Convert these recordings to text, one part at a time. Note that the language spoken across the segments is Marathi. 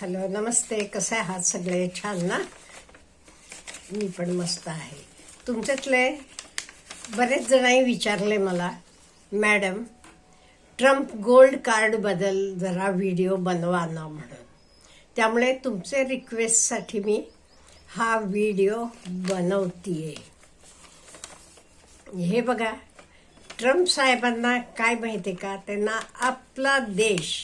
हॅलो नमस्ते. कसे आहात सगळे? छान ना? मी पण मस्त आहे. तुमच्यातले बरेच जणांनी विचारले मला मॅडम ट्रम्प गोल्ड कार्डबद्दल जरा व्हिडिओ बनवा ना म्हणून. त्यामुळे तुमचे रिक्वेस्टसाठी मी हा व्हिडिओ बनवतीये. हे बघा ट्रम्प साहेबांना काय माहिती का? त्यांना आपला देश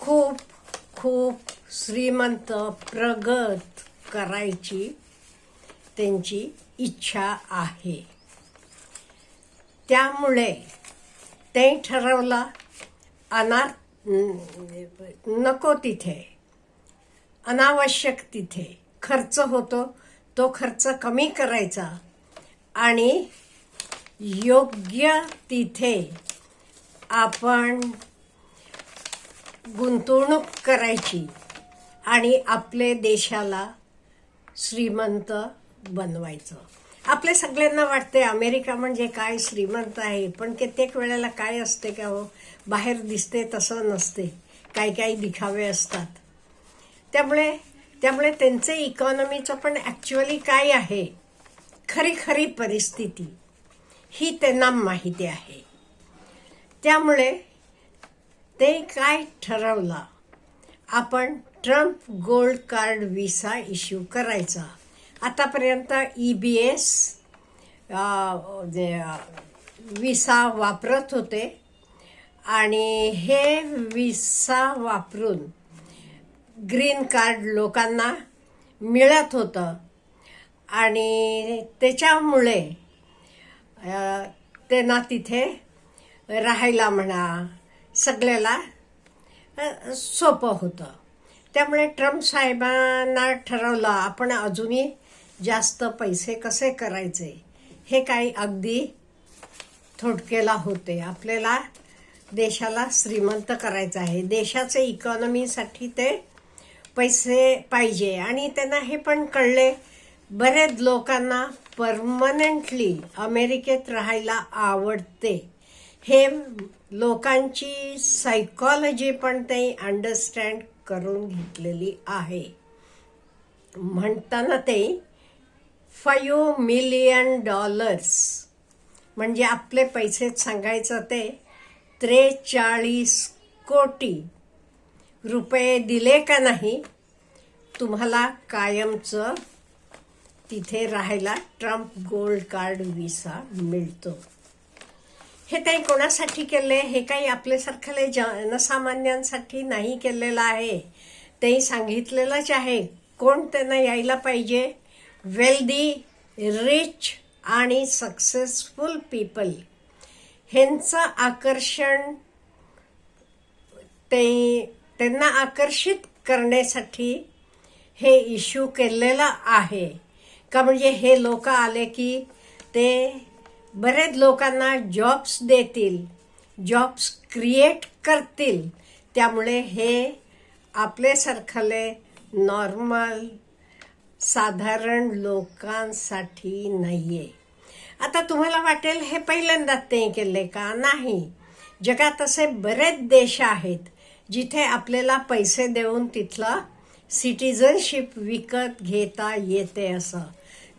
खूप खूप श्रीमंत प्रगत करायची त्यांची इच्छा आहे. त्यामुळे ते ठरवलं अनाथ नको तिथे. अनावश्यक तिथे. खर्च होतो तो खर्च कमी करायचा आणि योग्य तिथे आपण गुंतवणूक करायची आणि आपले देशाला श्रीमंत बनवायचं. आपल्या सगळ्यांना वाटते अमेरिका म्हणजे काय श्रीमंत आहे पण कित्येक वेळेला काय असते का हो? बाहेर दिसते तसं नसते काही काही दिखावे असतात. त्यामुळे त्यामुळे त्यांचे इकॉनॉमीचं पण ॲक्च्युअली काय आहे? खरी खरी परिस्थिती ही त्यांना माहिती आहे. त्यामुळे ते काय ठरवलं? आपण Trump gold card visa issue करायचा. आतापर्यंत ई बी एस विसा वापरत होते. आणि हे विसा वापरून ग्रीन कार्ड लोकांना मिळत होतं. आणि त्याच्यामुळे त्यांना तिथे राहायला म्हणा सगळ्याला सोपं होतं. त्यामुळे ट्रम्प साहेबांना ठरवलं आपण अजूनही जास्त पैसे कसे करायचे? हे काही अगदी थोडकेला होते. आपल्याला देशाला श्रीमंत करायचं आहे. देशाचे इकॉनॉमीसाठी ते पैसे पाहिजे. आणि त्यांना हे पण कळले बरेच लोकांना परमनंटली अमेरिकेत राहायला आवडते. हे लोकांची सायकॉलॉजी पण ते अंडरस्टँड करून घेतलेली आहे. म्हणताना ते फाईव्ह मिलियन डॉलर्स म्हणजे आपले पैसे सांगायचं ते त्रेचाळीस कोटी रुपये दिले का नाही? तुम्हाला कायमचं तिथे राहायला ट्रम्प गोल्ड कार्ड विसा मिळतो. हे ते कोणासाठी केले हे काही आपल्यासारख्याले जनसामान्यांसाठी नाही केलेलं आहे. ते सांगितलेलंच आहे. कोण त्यांना यायला पाहिजे? वेल्दी रिच आणि सक्सेसफुल पीपल ह्यांचं आकर्षण ते त्यांना आकर्षित करण्यासाठी हे इश्यू केलेलं आहे. का म्हणजे हे लोक आले की ते बरेच लोकांना जॉब्स देतील जॉब्स क्रिएट करतील. त्यामुळे हे आपल्यासारखले नॉर्मल साधारण लोकांसाठी नाही आहे आता तुम्हाला वाटेल हे पहिल्यांदाच ते केले का? नाही. जगात असे बरेच देश आहेत जिथे आपल्याला पैसे देऊन तिथलं सिटिझनशिप विकत घेता येते असं.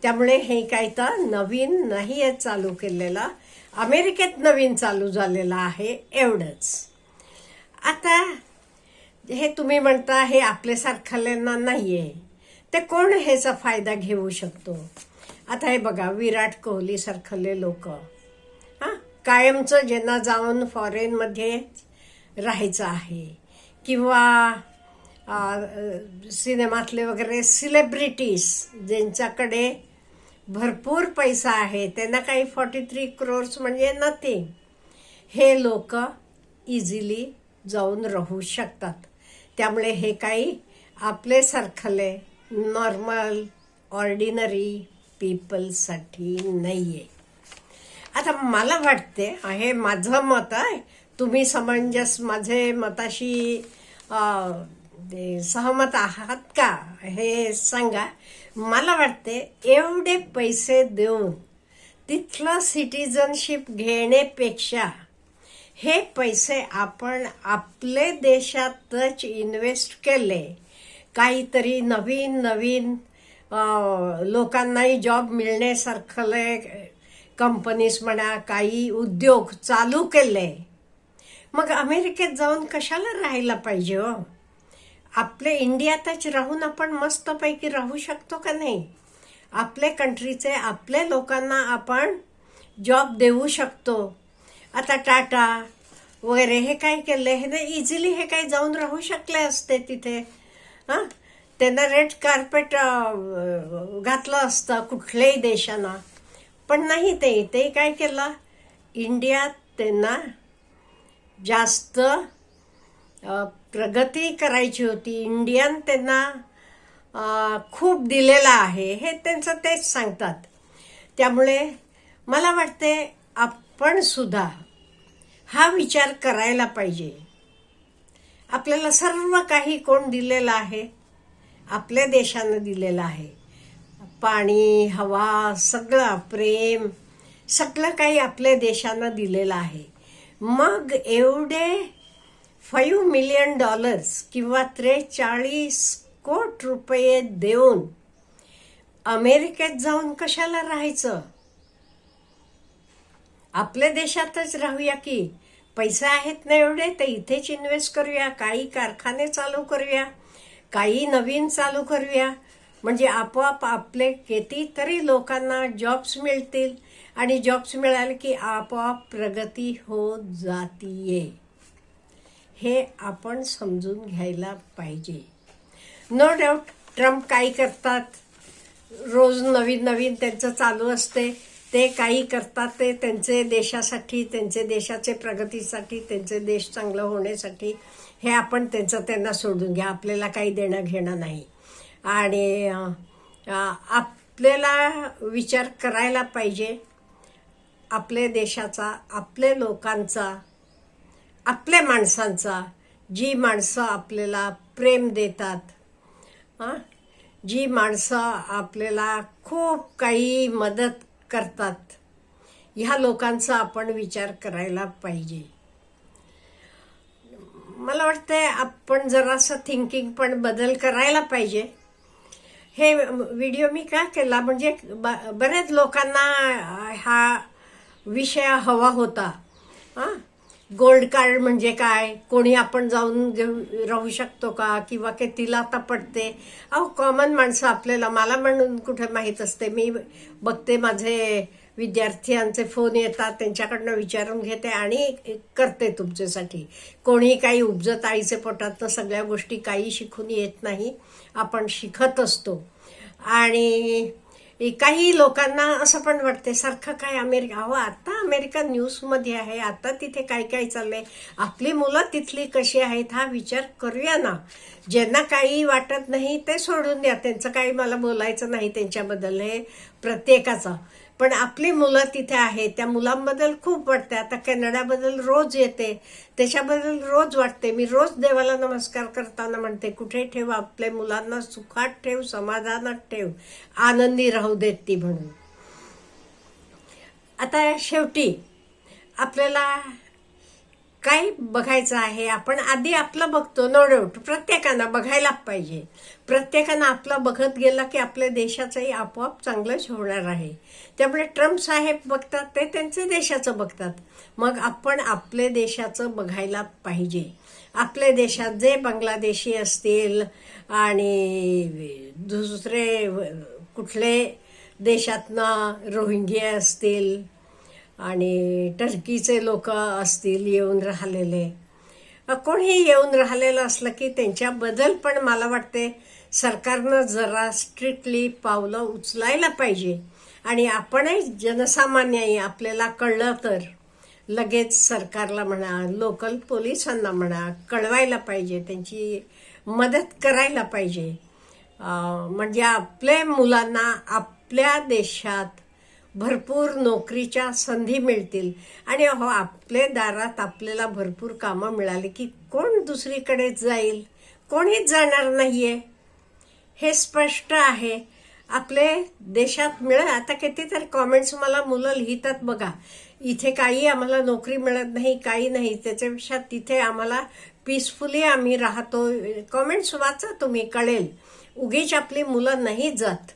त्यामुळे हे काही तर नवीन नाही आहे चालू केलेलं. अमेरिकेत नवीन चालू झालेलं आहे एवढंच. आता हे तुम्ही म्हणता हे आपल्यासारख्याला नाही आहे ते कोण ह्याचा फायदा घेऊ शकतो? आता हे बघा विराट कोहली सारखले लोक. हां? कायमचं ज्यांना जाऊन फॉरेनमध्ये राहायचं आहे. किंवा सिनेमातले वगैरे सिलेब्रिटीज ज्यांच्याकडे भरपूर पैसा आहे. त्यांना काही फॉर्टी थ्री क्रोर्स म्हणजे नथिंग हे लोक इझिली जाऊन राहू शकतात. त्यामुळे हे काही आपल्यासारखले नॉर्मल ऑर्डिनरी पीपलसाठी नाही आहे आता मला वाटते हे माझं मत आहे तुम्ही समंजस माझे मताशी सहमत आहात का? हे सांगा. मला वाटते एवढे पैसे देऊन तिथलं सिटिझनशिप घेण्यापेक्षा हे पैसे आपण आपले देशातच इन्व्हेस्ट केले. काहीतरी नवीन नवीन लोकांनाही जॉब मिळण्यासारखं कंपनीज म्हणा काही उद्योग चालू केले. मग अमेरिकेत जाऊन कशाला राहायला पाहिजे हो? आपले इंडियातच राहून आपण मस्तपैकी राहू शकतो का नाही? आपले कंट्रीचे आपले लोकांना आपण जॉब देऊ शकतो. आता टाटा वगैरे हे काय केले हे ना इझिली हे काही जाऊन राहू शकले असते तिथे. हां? त्यांना रेड कार्पेट घातलं असतं कुठल्याही देशानं. पण नाही ते ते काय केलं? इंडियात त्यांना जास्त प्रगती करायची होती. इंडियन त्यांना खूप दिलेलं आहे. हे त्यांचं तेच सांगतात. त्यामुळे मला वाटते आपण सुद्धा हा विचार करायला पाहिजे. आपल्याला सर्व काही कोण दिलेलं आहे? आपल्या देशानं दिलेलं आहे. पाणी हवा सगळं प्रेम सगळं काही आपल्या देशानं दिलेलं आहे. मग एवढे फाईव्ह मिलियन डॉलर्स किंवा त्रेचाळीस कोट रुपये देऊन अमेरिकेत जाऊन कशाला राहायचं? आपल्या देशातच राहूया की. पैसे आहेत ना एवढे तर इथेच इन्व्हेस्ट करूया काही कारखाने चालू करूया काही नवीन चालू करूया. म्हणजे आपोआप आपले कितीतरी लोकांना जॉब्स मिळतील आणि जॉब्स मिळाले की आपोआप प्रगती होत जातीये. हे आपण समजून घ्यायला पाहिजे. नो डाऊट ट्रम्प काही करतात. रोज नवीन नवीन त्यांचं चालू असते. ते काही करतात ते त्यांचे देशासाठी त्यांचे देशाचे प्रगतीसाठी त्यांचे देश चांगलं होण्यासाठी हे आपण त्यांचं त्यांना सोडून घ्या. आपल्याला काही देणं घेणं नाही. आणि आपल्याला विचार करायला पाहिजे. आपल्या देशाचा आपल्या लोकांचा आपल्या माणसांचा जी माणसं आपल्याला प्रेम देतात हां? जी माणसं आपल्याला खूप काही मदत करतात ह्या लोकांचा आपण विचार करायला पाहिजे. मला वाटतंय आपण जरासं थिंकिंग पण बदल करायला पाहिजे. हे व्हिडिओ मी का केला? म्हणजे ब- बऱ्याच लोकांना हा विषय हवा होता हां? गोल्ड कार्ड म्हणजे काय? कोणी आपण जाऊन घेऊ राहू शकतो का? किंवा के तिला आता पडते? अहो कॉमन माणसं आपल्याला मला म्हणून कुठे माहीत असते. मी बघते माझे विद्यार्थ्यांचे फोन येतात त्यांच्याकडनं विचारून घेते आणि करते तुमच्यासाठी. कोणी काही उपजत आईचे पोटातनं सगळ्या गोष्टी काही शिकून येत नाही. आपण शिकत असतो. आणि काही लोकांना असं पण वाटते सारखं काय अमेरिका अहो आता अमेरिका न्यूजमध्ये आहे आता तिथे काय काय चाललंय? आपली मुलं तिथली कशी आहेत हा विचार करूया ना. ज्यांना काही वाटत नाही ते सोडून द्या. त्यांचं काही मला बोलायचं नाही त्यांच्याबद्दल हे प्रत्येकाचं. पण आपली मुलं तिथे आहेत. त्या मुलांबद्दल खूप वाटते आता कॅनडाबद्दल रोज येते. त्याच्याबद्दल रोज वाटते मी रोज देवाला नमस्कार करताना म्हणते कुठे ठेव आपल्या मुलांना? सुखात ठेव समाधानात ठेव. आनंदी राहू देत ती म्हणून. आता शेवटी आपल्याला काय बघायचं आहे? आपण आधी आपलं बघतो नो डाऊट प्रत्येकानं बघायला पाहिजे. प्रत्येकानं आपलं बघत गेलं की आपल्या देशाचंही आपोआप चांगलंच होणार आहे. त्यामुळे ट्रम्प साहेब बघतात ते त्यांचे देशाचं बघतात. मग आपण आपले देशाचं बघायला पाहिजे. आपल्या देशात जे बांगलादेशी असतील आणि दुसरे कुठले देशातनं रोहिंग्या असतील आणि टर्कीचे लोक असतील येऊन राहिलेले. अ, कोणी येऊन राहिलेलं असलं की त्यांच्याबद्दल पण मला वाटते सरकारनं जरा स्ट्रिक्टली पावलं उचलायला पाहिजे. आणि आपणही जनसामान्यही आपल्याला कळलं तर लगेच सरकारला म्हणा लोकल पोलिसांना म्हणा कळवायला पाहिजे त्यांची मदत करायला पाहिजे. म्हणजे आपल्या मुलांना आपल्या देशात भरपूर नोकरीच्या संधी मिळतील. आणि हो आपल्या दारात आपल्याला भरपूर कामं मिळाली की कोण दुसरीकडे जाईल? कोणीच जाणार नाहीये. हे स्पष्ट आहे. आपले देशात मिळ आता कितीतरी कॉमेंट्स मला मुलं लिहितात बघा. इथे काही आम्हाला नोकरी मिळत नाही काही नाही. त्याच्यापेक्षा तिथे आम्हाला पीसफुली आम्ही राहतो. कॉमेंट्स वाचा तुम्ही कळेल. उगीच आपली मुलं नाही जात.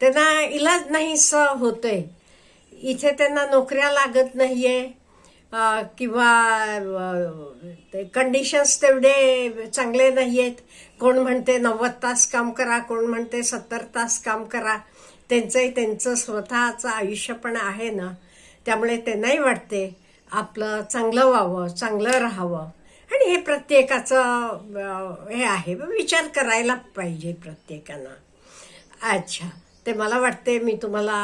त्यांना इलाज नाहीसा होतोय. इथे त्यांना नोकऱ्या लागत नाहीये. अं, किंवा कंडिशन्स तेवढे चांगले नाही आहेत कोण म्हणते नव्वद तास काम करा कोण म्हणते सत्तर तास काम करा. त्यांचंही त्यांचं स्वतःचं आयुष्य पण आहे ना. त्यामुळे त्यांनाही वाटते आपलं चांगलं व्हावं चांगलं राहावं. आणि हे प्रत्येकाचं हे आहे. विचार करायला पाहिजे प्रत्येकानं. अच्छा. ते मला वाटते मी तुम्हाला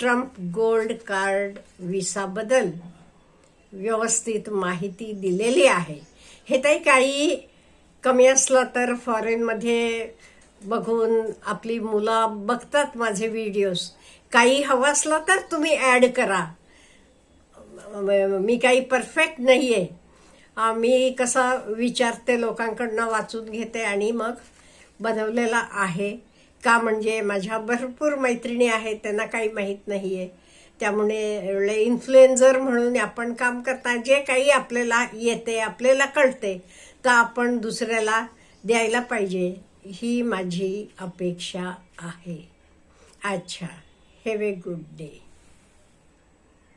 ट्रम्प गोल्ड कार्ड विसाबद्दल व्यवस्थित माहिती दिलेली आहे. हे तरी काही कमी असलं तर फॉरेनमध्ये बघून आपली मुलं बघतात माझे व्हिडिओज काही हवं असलं तर तुम्ही ॲड करा. मी काही परफेक्ट नाही आहे मी कसं विचारते लोकांकडनं वाचून घेते आणि मग बनवलेला आहे. का म्हणजे माझ्या भरपूर मैत्रिणी आहेत त्यांना काही माहीत नाही आहे त्यामुळे एवढे इन्फ्लुएन्झर म्हणून आपण काम करता जे काही आपल्याला येते आपल्याला कळते तर आपण दुसऱ्याला द्यायला पाहिजे ही माझी अपेक्षा आहे. अच्छा हॅव ए गुड डे